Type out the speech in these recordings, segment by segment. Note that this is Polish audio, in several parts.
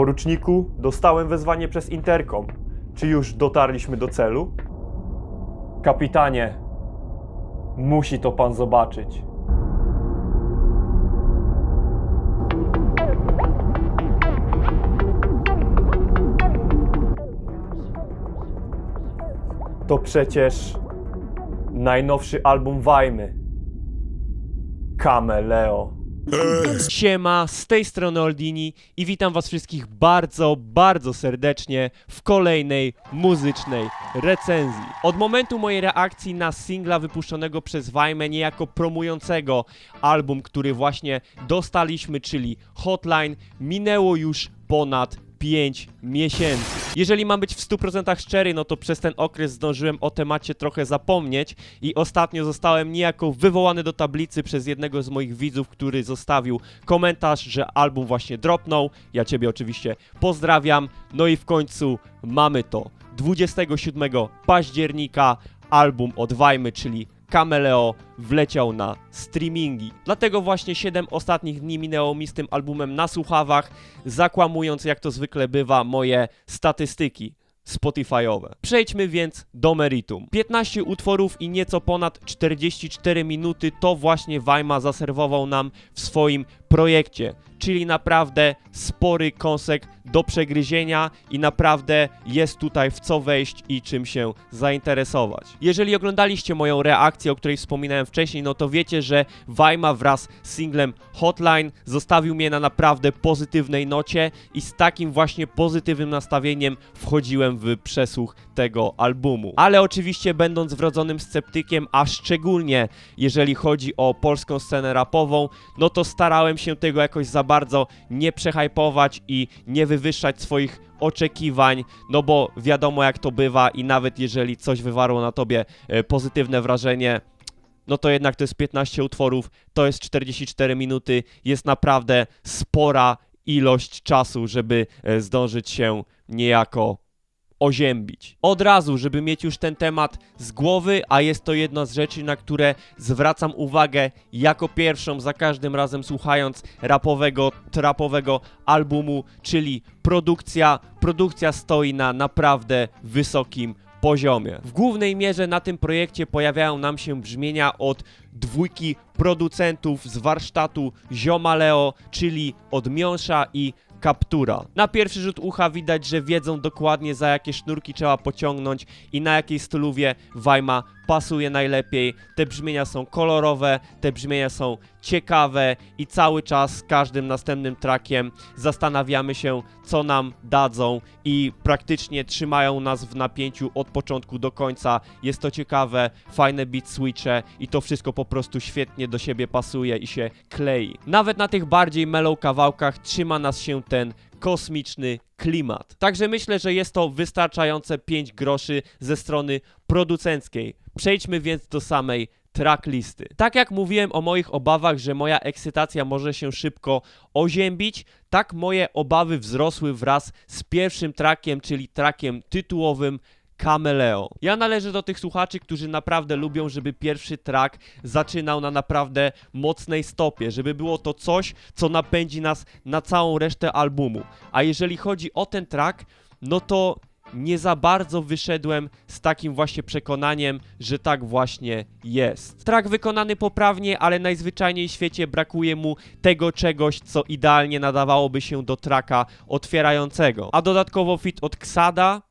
Poruczniku, dostałem wezwanie przez interkom. Czy już dotarliśmy do celu? Kapitanie, musi to pan zobaczyć. To przecież najnowszy album Wajmy. Leo. Siema, z tej strony Oldini i witam was wszystkich bardzo, bardzo serdecznie w kolejnej muzycznej recenzji. Od momentu mojej reakcji na singla wypuszczonego przez Wajmę niejako promującego album, który właśnie dostaliśmy, czyli Hotline, minęło już ponad 5 miesięcy. Jeżeli mam być w 100% szczery, no to przez ten okres zdążyłem o temacie trochę zapomnieć i ostatnio zostałem niejako wywołany do tablicy przez jednego z moich widzów, który zostawił komentarz, że album właśnie dropnął. Ja Ciebie oczywiście pozdrawiam. No i w końcu mamy to. 27 października album od Wajmy, czyli Cameleo wleciał na streamingi. Dlatego właśnie 7 ostatnich dni minęło mi z tym albumem na słuchawach, zakłamując jak to zwykle bywa moje statystyki. Spotify'owe. Przejdźmy więc do meritum. 15 utworów i nieco ponad 44 minuty to właśnie Wajma zaserwował nam w swoim projekcie, czyli naprawdę spory kąsek do przegryzienia i naprawdę jest tutaj w co wejść i czym się zainteresować. Jeżeli oglądaliście moją reakcję, o której wspominałem wcześniej, no to wiecie, że Wajma wraz z singlem Hotline zostawił mnie na naprawdę pozytywnej nocie i z takim właśnie pozytywnym nastawieniem wchodziłem w przesłuch tego albumu. Ale oczywiście będąc wrodzonym sceptykiem, a szczególnie jeżeli chodzi o polską scenę rapową, no to starałem się tego jakoś za bardzo nie przehypować i nie wywyższać swoich oczekiwań, no bo wiadomo jak to bywa i nawet jeżeli coś wywarło na tobie e, pozytywne wrażenie, no to jednak to jest 15 utworów, to jest 44 minuty, jest naprawdę spora ilość czasu, żeby e, zdążyć się niejako oziębić. Od razu, żeby mieć już ten temat z głowy, a jest to jedna z rzeczy, na które zwracam uwagę jako pierwszą za każdym razem słuchając rapowego, trapowego albumu, czyli produkcja. Produkcja stoi na naprawdę wysokim poziomie. W głównej mierze na tym projekcie pojawiają nam się brzmienia od dwójki producentów z warsztatu Ziomaleo, czyli od Miąsza i Kaptura. Na pierwszy rzut ucha widać, że wiedzą dokładnie za jakie sznurki trzeba pociągnąć i na jakiej styluwie Wajma pasuje najlepiej. Te brzmienia są kolorowe, te brzmienia są ciekawe i cały czas z każdym następnym trackiem zastanawiamy się, co nam dadzą i praktycznie trzymają nas w napięciu od początku do końca. Jest to ciekawe, fajne beat switche i to wszystko po prostu świetnie do siebie pasuje i się klei. Nawet na tych bardziej mellow kawałkach trzyma nas się ten kosmiczny klimat. Także myślę, że jest to wystarczające 5 groszy ze strony producenckiej. Przejdźmy więc do samej tracklisty. Tak jak mówiłem o moich obawach, że moja ekscytacja może się szybko oziębić, tak moje obawy wzrosły wraz z pierwszym trackiem, czyli trackiem tytułowym Cameleo. Ja należę do tych słuchaczy, którzy naprawdę lubią, żeby pierwszy track zaczynał na naprawdę mocnej stopie, żeby było to coś, co napędzi nas na całą resztę albumu. A jeżeli chodzi o ten track, no to nie za bardzo wyszedłem z takim właśnie przekonaniem, że tak właśnie jest. Track wykonany poprawnie, ale najzwyczajniej w świecie brakuje mu tego czegoś, co idealnie nadawałoby się do tracka otwierającego. A dodatkowo fit od Ksada,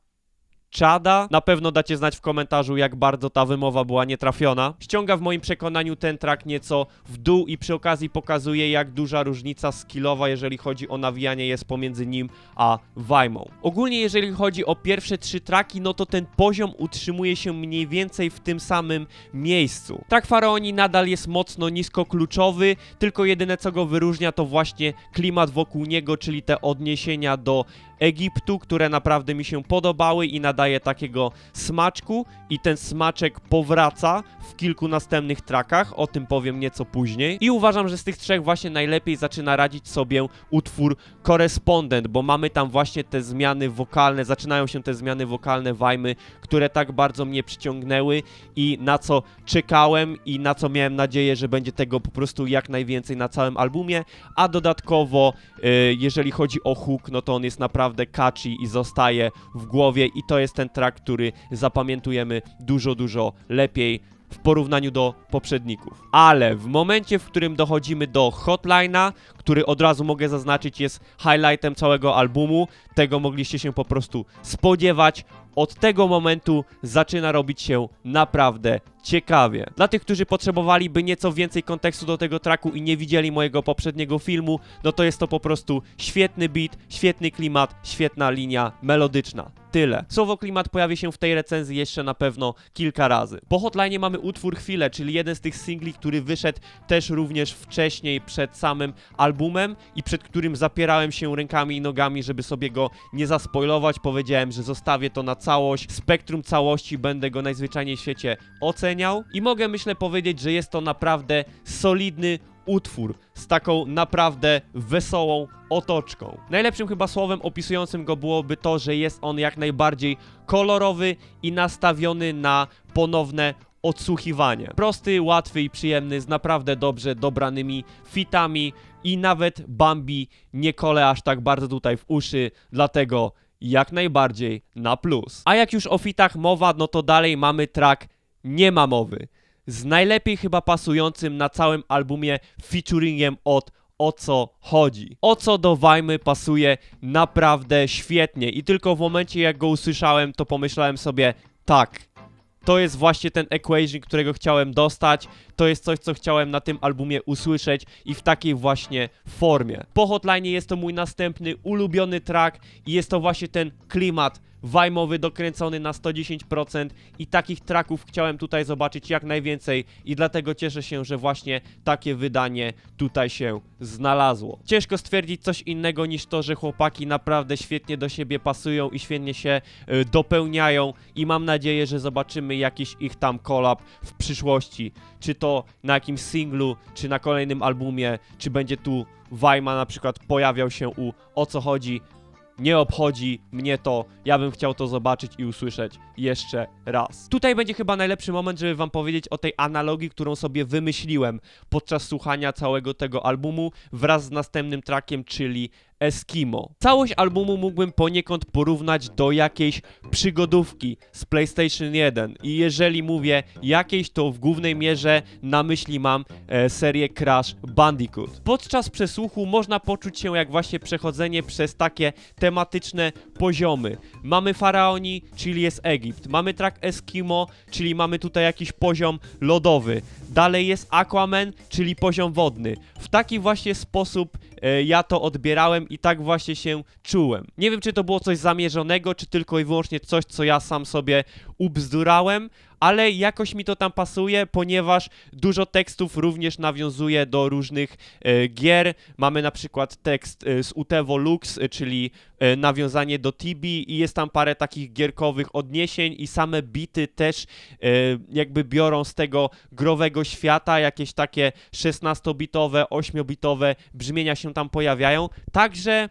Czada. Na pewno dacie znać w komentarzu, jak bardzo ta wymowa była nietrafiona. Ściąga w moim przekonaniu ten track nieco w dół i przy okazji pokazuje, jak duża różnica skillowa, jeżeli chodzi o nawijanie, jest pomiędzy nim a Wajmą. Ogólnie, jeżeli chodzi o pierwsze trzy traki, no to ten poziom utrzymuje się mniej więcej w tym samym miejscu. Track Faraoni nadal jest mocno niskokluczowy, tylko jedyne co go wyróżnia to właśnie klimat wokół niego, czyli te odniesienia do Egiptu, które naprawdę mi się podobały i nadaje takiego smaczku. I ten smaczek powraca w kilku następnych trackach, o tym powiem nieco później. I uważam, że z tych trzech właśnie najlepiej zaczyna radzić sobie utwór Korespondent, bo mamy tam właśnie te zmiany wokalne, zaczynają się te zmiany wokalne wajmy, które tak bardzo mnie przyciągnęły i na co czekałem i na co miałem nadzieję, że będzie tego po prostu jak najwięcej na całym albumie, a dodatkowo y, jeżeli chodzi o hook, no to on jest naprawdę catchy i zostaje w głowie i to jest ten track, który zapamiętujemy dużo, dużo lepiej w porównaniu do poprzedników. Ale w momencie, w którym dochodzimy do Hotline'a, który od razu mogę zaznaczyć jest highlightem całego albumu, tego mogliście się po prostu spodziewać. Od tego momentu zaczyna robić się naprawdę ciekawie. Dla tych, którzy potrzebowaliby nieco więcej kontekstu do tego tracku i nie widzieli mojego poprzedniego filmu, no to jest to po prostu świetny beat, świetny klimat, świetna linia melodyczna. Tyle. Słowo klimat pojawi się w tej recenzji jeszcze na pewno kilka razy. Po hotline mamy utwór Chwilę, czyli jeden z tych singli, który wyszedł też również wcześniej przed samym albumem i przed którym zapierałem się rękami i nogami, żeby sobie go nie zaspoilować. Powiedziałem, że zostawię to na całość, spektrum całości, będę go najzwyczajniej w świecie oceniał i mogę myślę powiedzieć, że jest to naprawdę solidny utwór z taką naprawdę wesołą otoczką. Najlepszym chyba słowem opisującym go byłoby to, że jest on jak najbardziej kolorowy i nastawiony na ponowne odsłuchiwanie. Prosty, łatwy i przyjemny, z naprawdę dobrze dobranymi fitami i nawet Bambi nie kole aż tak bardzo tutaj w uszy, dlatego jak najbardziej na plus. A jak już o fitach mowa, no to dalej mamy track Nie ma mowy z najlepiej chyba pasującym na całym albumie featuringiem od o co chodzi. O co do Wajmy pasuje naprawdę świetnie i tylko w momencie jak go usłyszałem to pomyślałem sobie tak, to jest właśnie ten equation, którego chciałem dostać. To jest coś, co chciałem na tym albumie usłyszeć i w takiej właśnie formie. Po Hotline jest to mój następny ulubiony track i jest to właśnie ten klimat wajmowy dokręcony na 110% i takich tracków chciałem tutaj zobaczyć jak najwięcej i dlatego cieszę się, że właśnie takie wydanie tutaj się znalazło. Ciężko stwierdzić coś innego niż to, że chłopaki naprawdę świetnie do siebie pasują i świetnie się y, dopełniają i mam nadzieję, że zobaczymy jakiś ich tam collab w przyszłości. Czy to na jakimś singlu, czy na kolejnym albumie, czy będzie tu Wajma na przykład pojawiał się u O co chodzi. Nie obchodzi mnie to, ja bym chciał to zobaczyć i usłyszeć jeszcze raz. Tutaj będzie chyba najlepszy moment, żeby wam powiedzieć o tej analogii, którą sobie wymyśliłem podczas słuchania całego tego albumu wraz z następnym trackiem, czyli Eskimo. Całość albumu mógłbym poniekąd porównać do jakiejś przygodówki z PlayStation 1 i jeżeli mówię jakiejś, to w głównej mierze na myśli mam e, serię Crash Bandicoot. Podczas przesłuchu można poczuć się jak właśnie przechodzenie przez takie tematyczne poziomy. Mamy Faraoni, czyli jest Egipt. Mamy track Eskimo, czyli mamy tutaj jakiś poziom lodowy. Dalej jest Aquaman, czyli poziom wodny. W taki właśnie sposób e, ja to odbierałem i tak właśnie się czułem. Nie wiem, czy to było coś zamierzonego, czy tylko i wyłącznie coś, co ja sam sobie ubzdurałem, ale jakoś mi to tam pasuje, ponieważ dużo tekstów również nawiązuje do różnych e, gier. Mamy na przykład tekst e, z Utevo Lux, e, czyli e, nawiązanie do Tibi i jest tam parę takich gierkowych odniesień i same bity też e, jakby biorą z tego growego świata, jakieś takie 16-bitowe, 8-bitowe brzmienia się tam pojawiają. Także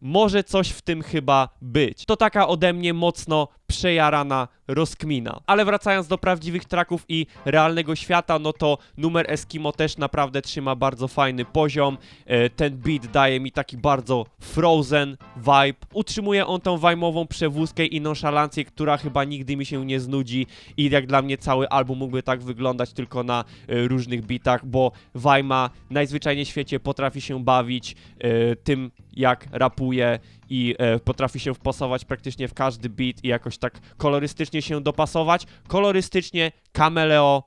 może coś w tym chyba być. To taka ode mnie mocno przejarana rozkmina. Ale wracając do prawdziwych traków i realnego świata, no to numer Eskimo też naprawdę trzyma bardzo fajny poziom. E, Ten beat daje mi taki bardzo frozen vibe. Utrzymuje on tą wajmową przewózkę i nonszalancję, która chyba nigdy mi się nie znudzi i jak dla mnie cały album mógłby tak wyglądać tylko na e, różnych bitach, bo Wajma najzwyczajniej w świecie potrafi się bawić e, tym, jak rapuje i e, potrafi się wpasować praktycznie w każdy beat i jakoś tak kolorystycznie się dopasować. Kolorystycznie Cameleo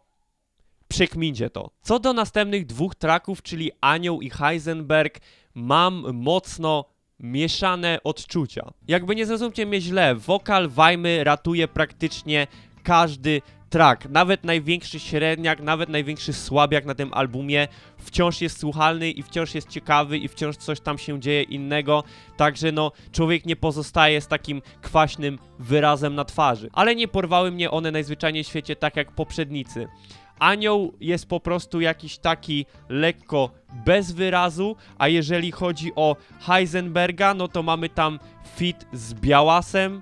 przekmincie to. Co do następnych dwóch tracków, czyli Anioł i Heisenberg, mam mocno mieszane odczucia. Jakby nie zrozumcie mnie źle, wokal Wajmy ratuje praktycznie każdy track. Nawet największy średniak, nawet największy słabiak na tym albumie wciąż jest słuchalny i wciąż jest ciekawy i wciąż coś tam się dzieje innego. Także no, człowiek nie pozostaje z takim kwaśnym wyrazem na twarzy. Ale nie porwały mnie one najzwyczajniej w świecie tak jak poprzednicy. Anioł jest po prostu jakiś taki lekko bez wyrazu, a jeżeli chodzi o Heisenberga, no to mamy tam fit z Białasem,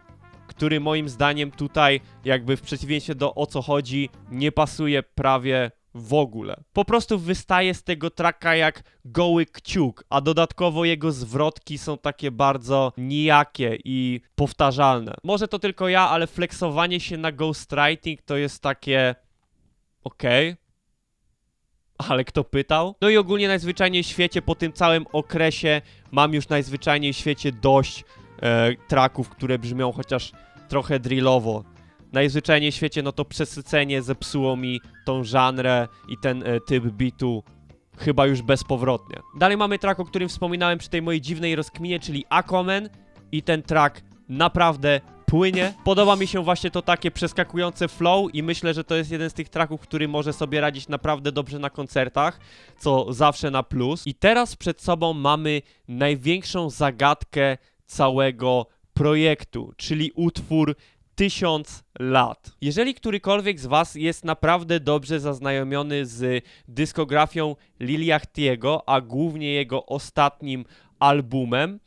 który moim zdaniem tutaj, jakby w przeciwieństwie do o co chodzi, nie pasuje prawie w ogóle. Po prostu wystaje z tego traka jak goły kciuk, a dodatkowo jego zwrotki są takie bardzo nijakie i powtarzalne. Może to tylko ja, ale flexowanie się na ghostwriting to jest takie okej. Ale kto pytał? No i ogólnie najzwyczajniej w świecie po tym całym okresie mam już najzwyczajniej w świecie dość e, traków, które brzmią chociaż trochę drillowo. Najzwyczajniej w świecie no to przesycenie zepsuło mi tą żanrę i ten e, typ bitu chyba już bezpowrotnie. Dalej mamy track, o którym wspominałem przy tej mojej dziwnej rozkminie, czyli Aquaman i ten track naprawdę płynie. Podoba mi się właśnie to takie przeskakujące flow i myślę, że to jest jeden z tych tracków, który może sobie radzić naprawdę dobrze na koncertach, co zawsze na plus. I teraz przed sobą mamy największą zagadkę całego projektu, czyli utwór Tysiąc lat. Jeżeli którykolwiek z Was jest naprawdę dobrze zaznajomiony z dyskografią Liliachtiego, a głównie jego ostatnim albumem,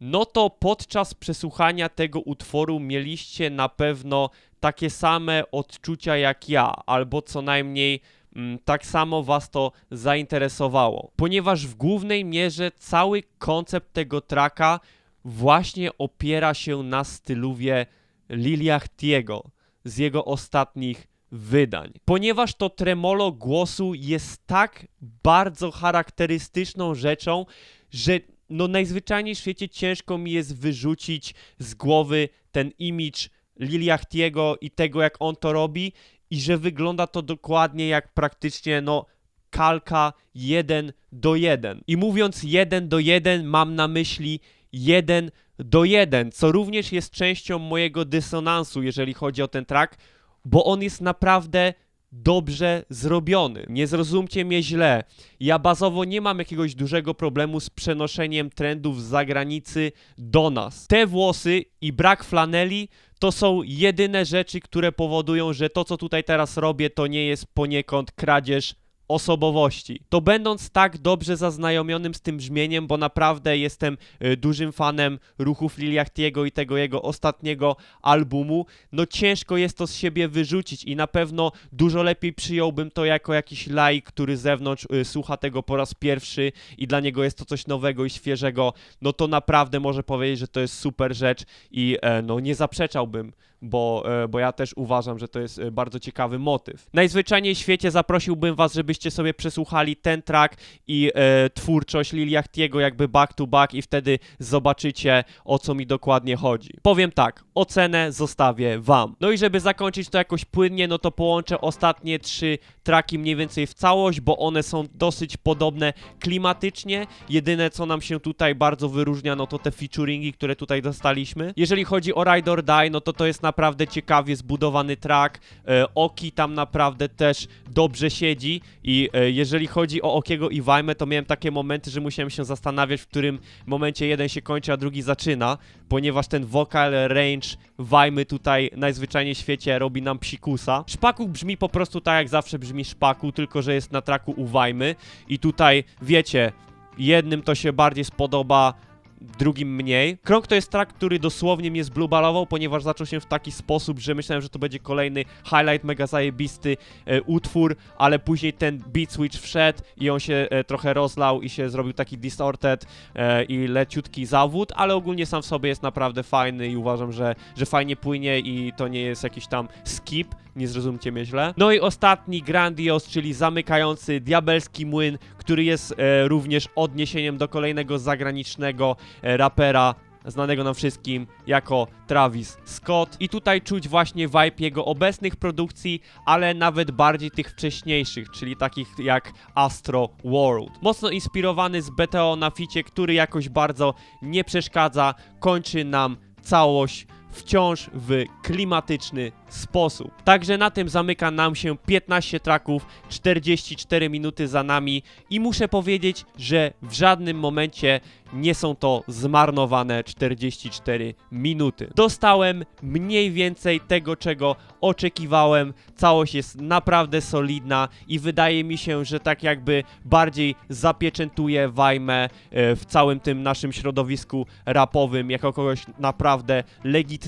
no to podczas przesłuchania tego utworu mieliście na pewno takie same odczucia jak ja, albo co najmniej mm, tak samo was to zainteresowało. Ponieważ w głównej mierze cały koncept tego traka właśnie opiera się na styluwie Liliachtiego z jego ostatnich wydań. Ponieważ to tremolo głosu jest tak bardzo charakterystyczną rzeczą, że no najzwyczajniej w świecie ciężko mi jest wyrzucić z głowy ten image Liliachtiego i tego, jak on to robi i że wygląda to dokładnie jak praktycznie, no, kalka 1 do 1. I mówiąc 1 do 1 mam na myśli 1 do 1, co również jest częścią mojego dysonansu, jeżeli chodzi o ten track, bo on jest naprawdę dobrze zrobiony. Nie zrozumcie mnie źle. Ja bazowo nie mam jakiegoś dużego problemu z przenoszeniem trendów z zagranicy do nas. Te włosy i brak flaneli to są jedyne rzeczy, które powodują, że to, co tutaj teraz robię, to nie jest poniekąd kradzież osobowości. To będąc tak dobrze zaznajomionym z tym brzmieniem, bo naprawdę jestem y, dużym fanem ruchów Liliachtiego i tego jego ostatniego albumu, no ciężko jest to z siebie wyrzucić i na pewno dużo lepiej przyjąłbym to jako jakiś laik, który z zewnątrz y, słucha tego po raz pierwszy i dla niego jest to coś nowego i świeżego, no to naprawdę może powiedzieć, że to jest super rzecz i e, no nie zaprzeczałbym bo, e, bo ja też uważam, że to jest e, bardzo ciekawy motyw. Najzwyczajniej w świecie zaprosiłbym was, żebyście sobie przesłuchali ten track i e, twórczość Liliachtiego jakby back to back i wtedy zobaczycie o co mi dokładnie chodzi. Powiem tak, ocenę zostawię wam. No i żeby zakończyć to jakoś płynnie, no to połączę ostatnie trzy traki mniej więcej w całość, bo one są dosyć podobne klimatycznie. Jedyne co nam się tutaj bardzo wyróżnia, no to te featuringi, które tutaj dostaliśmy. Jeżeli chodzi o Ride or Die, no to to jest naprawdę ciekawie zbudowany track. E, Oki tam naprawdę też dobrze siedzi i e, jeżeli chodzi o Okiego i Wajmę, to miałem takie momenty, że musiałem się zastanawiać, w którym momencie jeden się kończy, a drugi zaczyna, ponieważ ten vocal range Wajmy tutaj najzwyczajniej w świecie robi nam psikusa. Szpaku brzmi po prostu tak, jak zawsze brzmi Szpaku, tylko że jest na traku u Wajmy i tutaj, wiecie, jednym to się bardziej spodoba, drugim mniej. Krąg to jest track, który dosłownie mnie zblubalował, ponieważ zaczął się w taki sposób, że myślałem, że to będzie kolejny highlight, mega zajebisty e, utwór, ale później ten beat switch wszedł i on się e, trochę rozlał i się zrobił taki distorted e, i leciutki zawód, ale ogólnie sam w sobie jest naprawdę fajny i uważam, że, że fajnie płynie i to nie jest jakiś tam skip, nie zrozumcie mnie źle. No i ostatni Grandios, czyli zamykający diabelski młyn, który jest e, również odniesieniem do kolejnego zagranicznego e, rapera znanego nam wszystkim jako Travis Scott. I tutaj czuć właśnie vibe jego obecnych produkcji, ale nawet bardziej tych wcześniejszych, czyli takich jak Astro World. Mocno inspirowany z BTO na ficie, który jakoś bardzo nie przeszkadza, kończy nam całość wciąż w klimatyczny sposób. Także na tym zamyka nam się 15 traków, 44 minuty za nami i muszę powiedzieć, że w żadnym momencie nie są to zmarnowane 44 minuty. Dostałem mniej więcej tego, czego oczekiwałem. Całość jest naprawdę solidna i wydaje mi się, że tak jakby bardziej zapieczętuje Wajmę e, w całym tym naszym środowisku rapowym jako kogoś naprawdę legitnego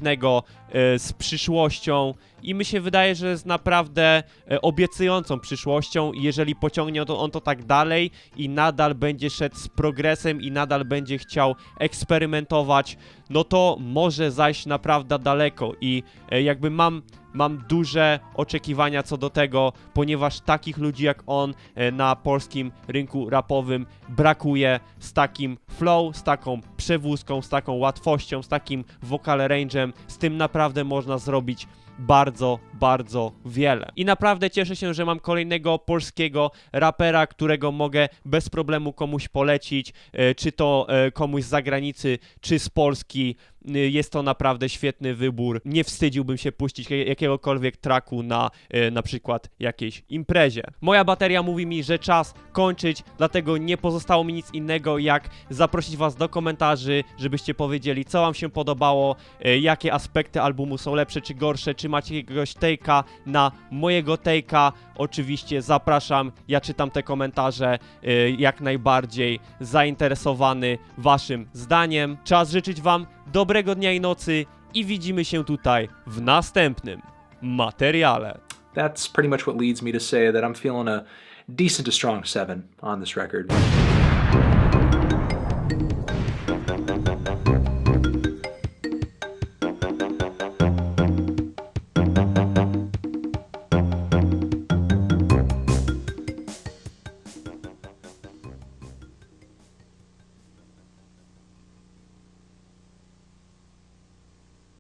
e, z przyszłością i mi się wydaje, że jest naprawdę e, obiecującą przyszłością. Jeżeli pociągnie on to tak dalej i nadal będzie szedł z progresem i nadal będzie chciał eksperymentować, no to może zajść naprawdę daleko. I e, jakby mam mam duże oczekiwania co do tego, ponieważ takich ludzi jak on e, na polskim rynku rapowym brakuje z takim flow, z taką przewózką, z taką łatwością, z takim vocal range'em, z tym naprawdę można zrobić bardzo, bardzo wiele. I naprawdę cieszę się, że mam kolejnego polskiego rapera, którego mogę bez problemu komuś polecić, e, czy to e, komuś z zagranicy, czy z Polski. Y, Jest to naprawdę świetny wybór. Nie wstydziłbym się puścić jakie- jakiegokolwiek traku na e, na przykład jakiejś imprezie. Moja bateria mówi mi, że czas kończyć, dlatego nie pozostało mi nic innego jak zaprosić was do komentarzy, żebyście powiedzieli co wam się podobało, e, jakie aspekty albumu są lepsze czy gorsze, czy macie jakiegoś take'a na mojego take'a. Oczywiście zapraszam, ja czytam te komentarze e, jak najbardziej zainteresowany waszym zdaniem. Czas życzyć wam dobrego dnia i nocy i widzimy się tutaj w następnym materiale. That's pretty much what leads me to say that I'm feeling a decent to strong on this record.